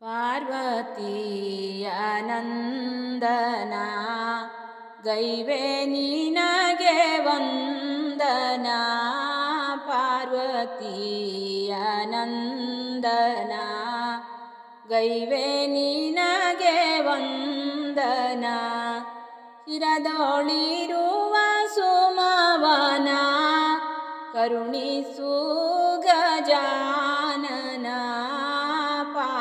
ಪಾರ್ವತಿಯ ನಂದನ ಗೈವೆ ನಿನಗೆ ವಂದನ. ಪಾರ್ವತಿಯ ನಂದನ ಗೈವೆ ನಿನಗೆ ವಂದನ. ಚಿರದೋಳಿರುವ ಸುಮವನ ಕರುಣಿಸು ಗಜಾನನ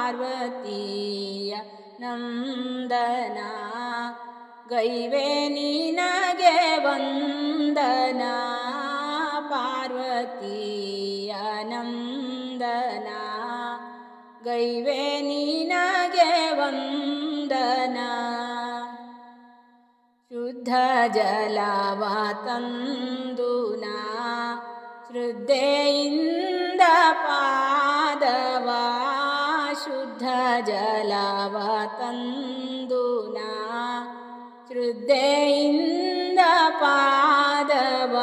ಪಾರ್ವತಿಯ ನಂದನ ಗೈವೆ ನಿನಗೆ ವಂದನ ಪಾರ್ವತಿಯ ನಂದನ ಗೈವೆ ನಿನಗೆ ವಂದನ ಶುದ್ಧ ಜಲವ ತಂದುನಾ ಶ್ರದ್ಧೆಯಿಂದ ಶುದ್ಧ ತಂದು ನಾ ಶ್ರದ್ಧೆಯಿಂದ ಪಾದವ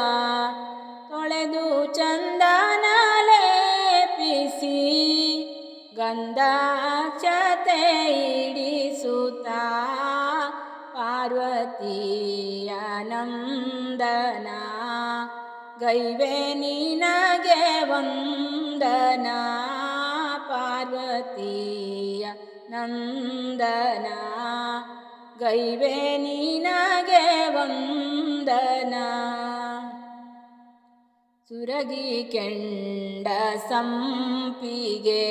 ತೊಳೆದು ಚಂದನ ಲೇಪಿಸಿ ಗಂಧಾಕ್ಷತೆ ಇಡಿಸುತ್ತ ಪಾರ್ವತಿಯನಂದನ ಗೈವೆ ನಿನಗೆ ವಂದನ ಪಾರ್ವತಿಯ ನಂದನ, ಗೈವೆ ನೀನಗೆ ವಂದನ. ಸುರಗಿ ಕೆಂಡ ಸಂಪಿಗೆ,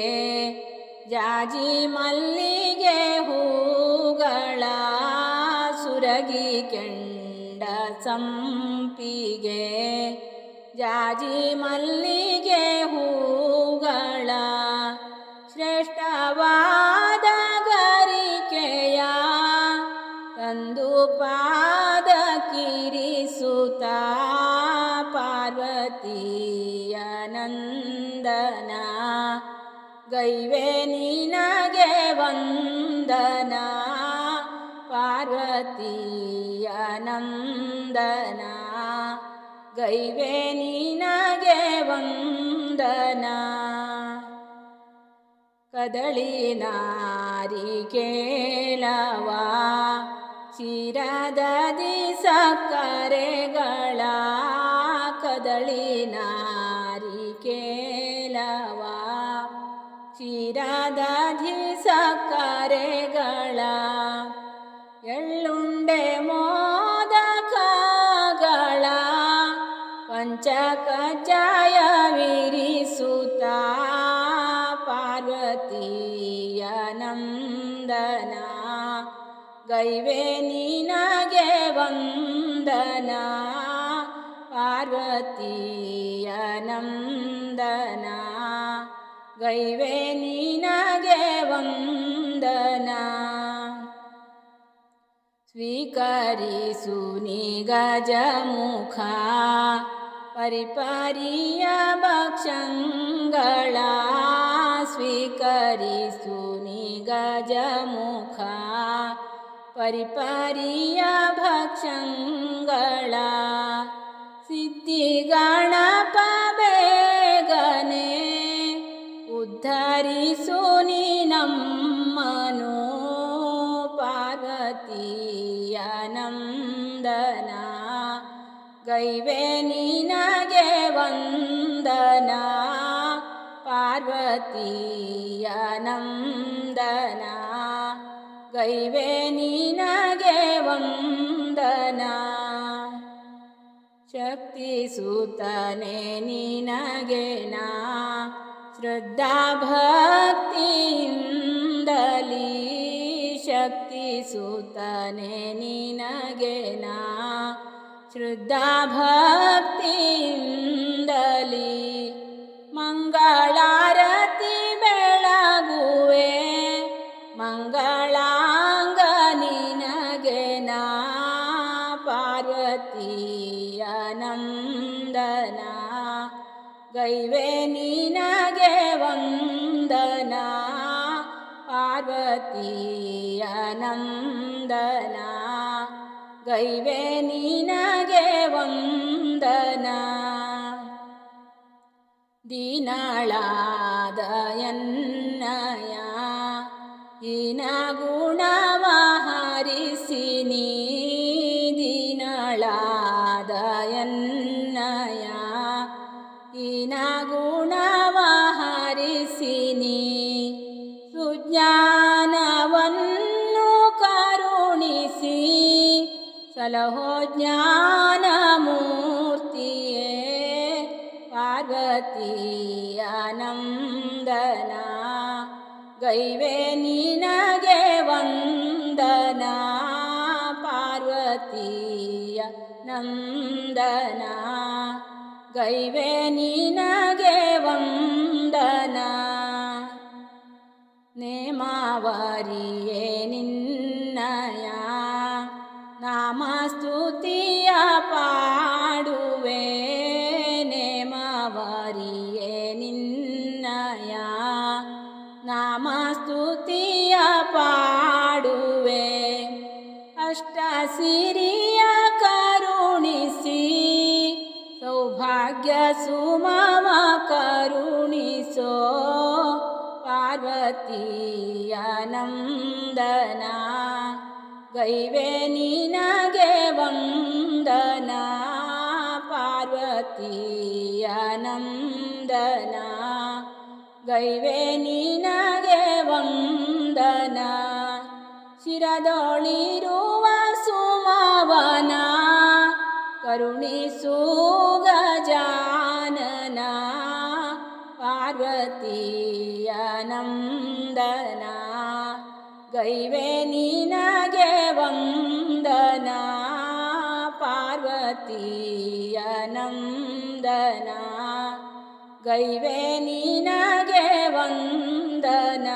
ಜಾಜಿ ಮಲ್ಲಿಗೆ ಹೂಗಳ. ಸುರಗಿ ಕೆಂಡ ಸಂಪಿಗೆ, ಜಾಜಿ ಮಲ್ಲಿಗೆ ಹೂಗಳ. ಶ್ರೇಷ್ಠವಾದ ನಂದನ ಗೈವೆ, ನಿನಗೆ ವಂದನ. ಪಾರ್ವತಿಯ ನಂದನ. ಗೈವೆ, ನಿನಗೆ ವಂದನ. ಕದಳಿ ನಾರಿಕೇಳವ ಚಿರದದಿ ಸಕ್ಕರೆಗಳ ಕದಳಿ ನಾರಿಕೇಳವ ಚಿರದಧಿ ಸಕ್ಕರೆಗಳ ಎಳ್ಳುಂಡೆ ಮೋದಕಗಳ ಪಂಚಕಜ್ಜಾಯ ವಿರಿಸುತ್ತ ಪಾರ್ವತಿಯ ನಂದನ ಗೈವೆ ನಿನಗೆ ವಂದನ ಪಾರ್ವತಿಯ ನಂದನ ಗೈವೆ ನಿನಗೆ ವಂದನ ಸ್ವೀಕರಿಸು ನಿಗಜಮುಖ ಪರಿಪರಿಯ ಭಕ್ಷಂಗಳ ಸ್ವೀಕರಿಸು ನಿಗಜಮುಖ ಪರಿಪರಿಯ ಭಕ್ಷಂಗಳ ಸಿದ್ಧಿಗಣಪ नं दना गेणीनगेव वं दना पार्वतीयनं दना गेणीनागेवं दना शक्तिसूतने निीनगेना श्रद्धाभक्ति ಶಕ್ತಿ ಸುತನೆ ನಿನಗೆ ನಾ ಶ್ರದ್ಧಾ ಭಕ್ತಿಯಿಂದಲಿ ಮಂಗಳಾರತಿ ಬೆಳಗುವೆ ಮಂಗಳಾಂಗ ನಿನಗೆ ನಾ ಪಾರ್ವತಿಯ ನಂದನ ಗೈವೆ ನಿನಗೆ ವಂದನ ಪಾರ್ವತಿಯ ನಂದನ ಗೈವೆ ನಿನಗೆ ವಂದನ. ದೀನಾಳಾದ ಈ ಇನ ಮೂರ್ತಿಯೇ ಪಾರ್ವತಿಯ ನಂದನ ಗೈವೆ ನಿನಗೆ ವಂದನ ಪಾರ್ವತಿಯ ನಂದನ ಗೈವೆ ನಿನಗೆ ವಂದನ ನೇಮಾವರಿಯೇ ನಾಮಸ್ತುತಿಯ ಪಾಡುವೆ ಅಷ್ಟ ಸಿರಿಯ ಕರುಣಿಸಿ ಸೌಭಾಗ್ಯ ಸುಮಮ ಕರುಣಿಸೋ ಪಾರ್ವತಿಯ ನಂದನ ಗೈವೆ ನಿನಗೆ ವಂದನ ಪಾರ್ವತಿಯ ನಂದನ ಗೈವೆ ನಿನಗೆ ವಂದನ. ಶಿರದೊಳಿರುವ ಸುಮವನ. ಕರುಣಿಸು ಗಜಾನನ. ಪಾರ್ವತಿಯ ನಂದನ. ಗೈವೆ ನಿನಗೆ ವಂದನ. ಪಾರ್ವತಿಯ ನಂದನ. ಗೈವೆ ನೀನಗೆ ವಂದನ.